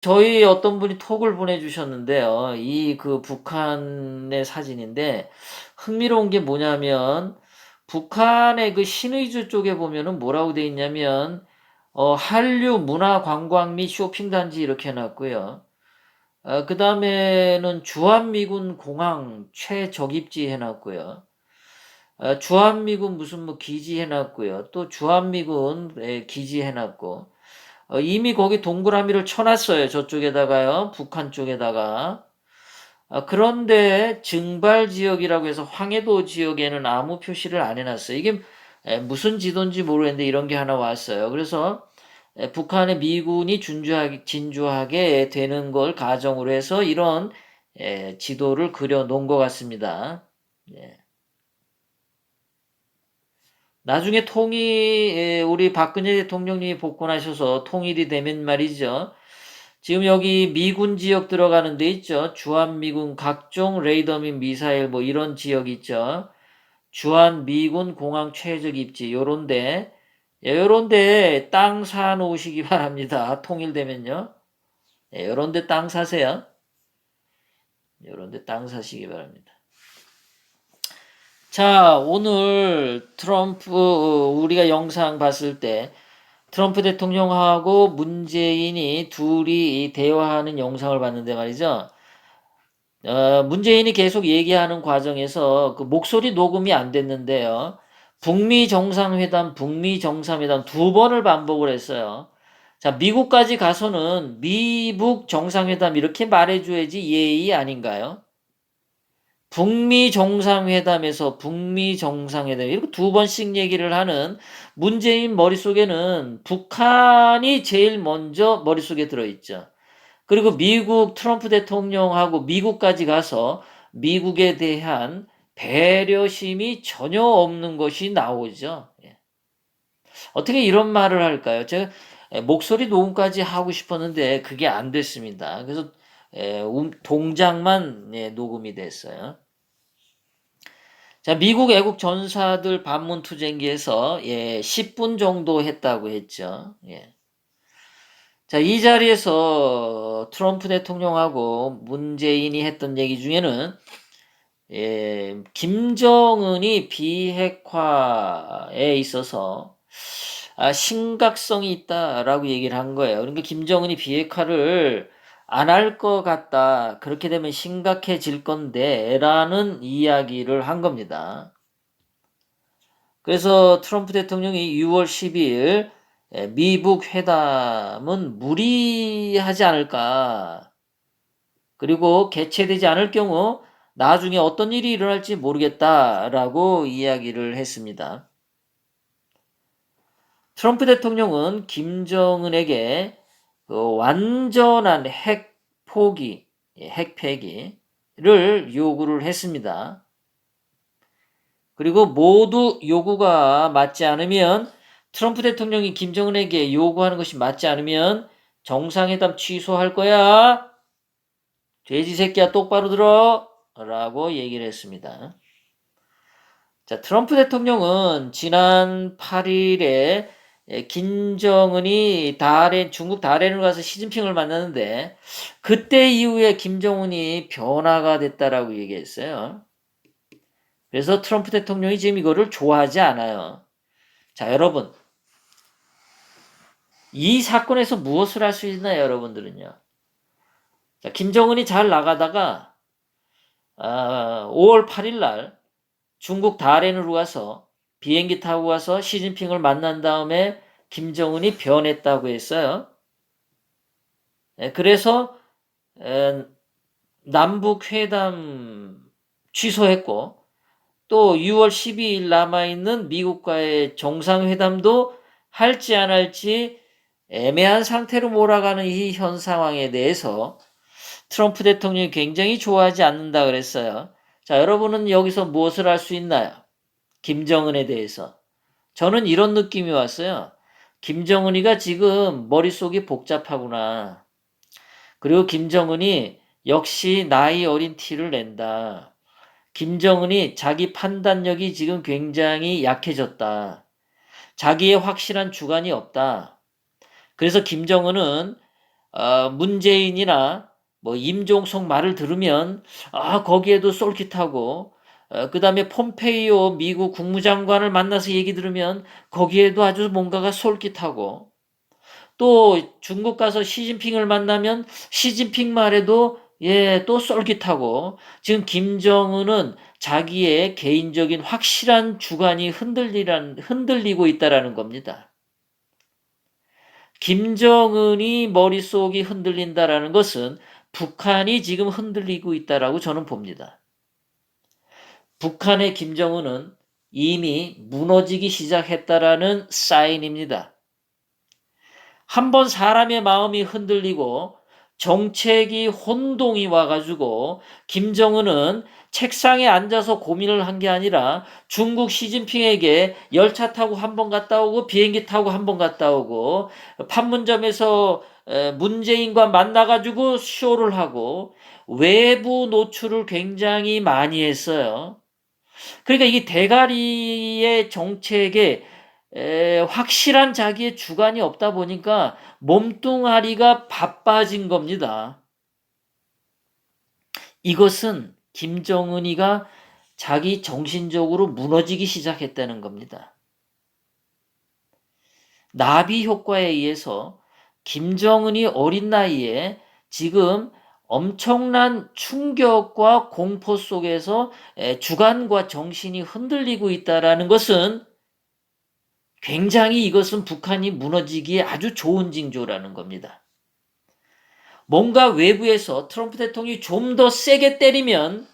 저희 어떤 분이 톡을 보내주셨는데요. 이 그 북한의 사진인데 흥미로운 게 뭐냐면 북한의 그 신의주 쪽에 보면은 뭐라고 돼 있냐면 어, 한류 문화 관광 및 쇼핑 단지 이렇게 해놨고요. 어, 그 다음에는 주한미군 공항 최적입지 해놨고요. 어, 주한미군 무슨 뭐 기지 해놨고요. 또 주한미군 기지 해놨고 어, 이미 거기 동그라미를 쳐놨어요. 저쪽에다가요. 북한 쪽에다가. 아, 그런데 증발 지역이라고 해서 황해도 지역에는 아무 표시를 안 해놨어요. 이게 에, 무슨 지도인지 모르겠는데 이런 게 하나 왔어요. 그래서 에, 북한의 미군이 준주하게, 진주하게 되는 걸 가정으로 해서 이런 에, 지도를 그려 놓은 것 같습니다. 예. 나중에 통일, 우리 박근혜 대통령님이 복권하셔서 통일이 되면 말이죠. 지금 여기 미군 지역 들어가는 데 있죠. 주한미군 각종 레이더 및 미사일 뭐 이런 지역 있죠. 주한미군 공항 최적 입지 요런데 예, 요런데 땅 사 놓으시기 바랍니다. 통일되면요. 예, 요런데 땅 사세요. 요런데 땅 사시기 바랍니다. 자, 오늘 트럼프 우리가 영상 봤을 때 트럼프 대통령하고 문재인이 둘이 대화하는 영상을 봤는데 말이죠. 어, 문재인이 계속 얘기하는 과정에서 그 목소리 녹음이 안 됐는데요. 북미 정상회담, 북미 정상회담 두 번을 반복을 했어요. 자, 미국까지 가서는 미북 정상회담 이렇게 말해줘야지 예의 아닌가요? 북미 정상회담에서 북미 정상회담 이렇게 두 번씩 얘기를 하는 문재인 머릿속에는 북한이 제일 먼저 머릿속에 들어있죠. 그리고 미국 트럼프 대통령하고 미국까지 가서 미국에 대한 배려심이 전혀 없는 것이 나오죠. 예. 어떻게 이런 말을 할까요? 제가 목소리 녹음까지 하고 싶었는데 그게 안 됐습니다. 그래서 예, 음, 동작만 예, 녹음이 됐어요. 자, 미국 애국 전사들 반문 투쟁기에서 예, 10분 정도 했다고 했죠. 예. 자, 이 자리에서 트럼프 대통령하고 문재인이 했던 얘기 중에는 예, 김정은이 비핵화에 있어서 아, 심각성이 있다라고 얘기를 한 거예요. 그러니까 김정은이 비핵화를 안 할 것 같다. 그렇게 되면 심각해질 건데 라는 이야기를 한 겁니다. 그래서 트럼프 대통령이 6월 12일 미북 회담은 무리하지 않을까. 그리고 개최되지 않을 경우 나중에 어떤 일이 일어날지 모르겠다라고 이야기를 했습니다. 트럼프 대통령은 김정은에게 그 완전한 핵 포기, 예, 핵 폐기를 요구를 했습니다. 그리고 모두 요구가 맞지 않으면 트럼프 대통령이 김정은에게 요구하는 것이 맞지 않으면 정상회담 취소할 거야. 돼지 새끼야 똑바로 들어. 라고 얘기를 했습니다. 자, 트럼프 대통령은 지난 8일에 예, 김정은이 다롄 중국 다롄을 가서 시진핑을 만났는데 그때 이후에 김정은이 변화가 됐다라고 얘기했어요. 그래서 트럼프 대통령이 지금 이거를 좋아하지 않아요. 자, 여러분. 이 사건에서 무엇을 할 수 있나요, 여러분들은요? 자, 김정은이 잘 나가다가 아, 5월 8일 날 중국 다롄으로 가서 비행기 타고 가서 시진핑을 만난 다음에 김정은이 변했다고 했어요. 예, 그래서 남북 회담 취소했고 또 6월 12일 남아 있는 미국과의 정상회담도 할지 안 할지 애매한 상태로 몰아가는 이 현 상황에 대해서 트럼프 대통령이 굉장히 좋아하지 않는다 그랬어요. 자, 여러분은 여기서 무엇을 할 수 있나요? 김정은에 대해서. 저는 이런 느낌이 왔어요. 김정은이가 지금 머릿속이 복잡하구나. 그리고 김정은이 역시 나이 어린 티를 낸다. 김정은이 자기 판단력이 지금 굉장히 약해졌다. 자기의 확실한 주관이 없다. 그래서 김정은은 어, 문재인이나 뭐 임종석 말을 들으면 아 거기에도 쏠깃하고 어, 그 다음에 폼페이오 미국 국무장관을 만나서 얘기 들으면 거기에도 아주 뭔가가 솔깃하고 또 중국 가서 시진핑을 만나면 시진핑 말에도 예, 또 쏠깃하고 지금 김정은은 자기의 개인적인 확실한 주관이 흔들리란, 흔들리고 있다라는 겁니다. 김정은이 머릿속이 흔들린다라는 것은 북한이 지금 흔들리고 있다라고 저는 봅니다. 북한의 김정은은 이미 무너지기 시작했다라는 사인입니다. 한번 사람의 마음이 흔들리고 정책이 혼동이 와가지고 김정은은 책상에 앉아서 고민을 한 게 아니라 중국 시진핑에게 열차 타고 한 번 갔다 오고 비행기 타고 한 번 갔다 오고 판문점에서 에, 문재인과 만나가지고 쇼를 하고 외부 노출을 굉장히 많이 했어요. 그러니까 이 대가리의 정책에 에, 확실한 자기의 주관이 없다 보니까 몸뚱아리가 바빠진 겁니다. 이것은 김정은이가 자기 정신적으로 무너지기 시작했다는 겁니다. 나비 효과에 의해서 김정은이 어린 나이에 지금 엄청난 충격과 공포 속에서 에, 주관과 정신이 흔들리고 있다라는 것은 굉장히 이것은 북한이 무너지기에 아주 좋은 징조라는 겁니다. 뭔가 외부에서 트럼프 대통령이 좀 더 세게 때리면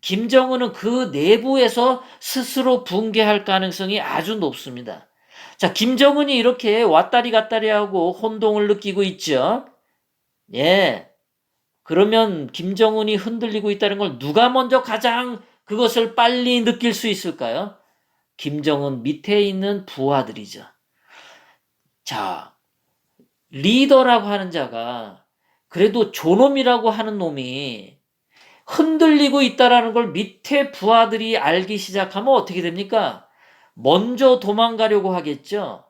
김정은은 그 내부에서 스스로 붕괴할 가능성이 아주 높습니다. 자, 김정은이 이렇게 왔다리 갔다리 하고 혼동을 느끼고 있죠. 예. 그러면 김정은이 흔들리고 있다는 걸 누가 먼저 가장 그것을 빨리 느낄 수 있을까요? 김정은 밑에 있는 부하들이죠. 자, 리더라고 하는 자가 그래도 존엄이라고 하는 놈이 흔들리고 있다라는 걸 밑에 부하들이 알기 시작하면 어떻게 됩니까? 먼저 도망가려고 하겠죠.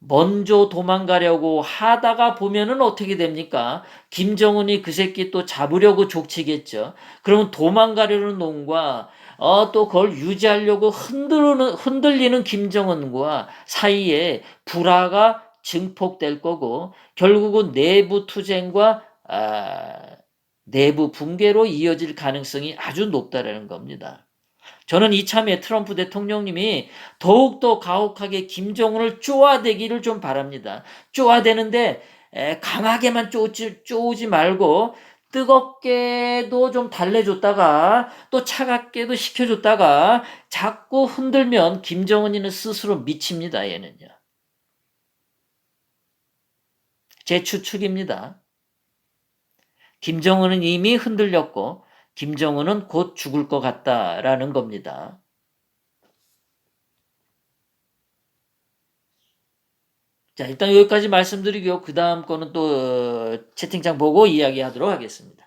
먼저 도망가려고 하다가 보면은 어떻게 됩니까? 김정은이 그 새끼 또 잡으려고 족치겠죠. 그러면 도망가려는 놈과 어, 또 그걸 유지하려고 흔들리는, 흔들리는 김정은과 사이에 불화가 증폭될 거고 결국은 내부 투쟁과 아, 내부 붕괴로 이어질 가능성이 아주 높다라는 겁니다. 저는 이참에 트럼프 대통령님이 더욱더 가혹하게 김정은을 쪼아대기를 좀 바랍니다. 쪼아대는데 에, 강하게만 쪼지, 쪼지 말고 뜨겁게도 좀 달래줬다가 또 차갑게도 식혀줬다가 자꾸 흔들면 김정은이는 스스로 미칩니다. 얘는요. 제 추측입니다. 김정은은 이미 흔들렸고 김정은은 곧 죽을 것 같다라는 겁니다. 자, 일단 여기까지 말씀드리고요. 그 다음 거는 또 어, 채팅창 보고 이야기하도록 하겠습니다.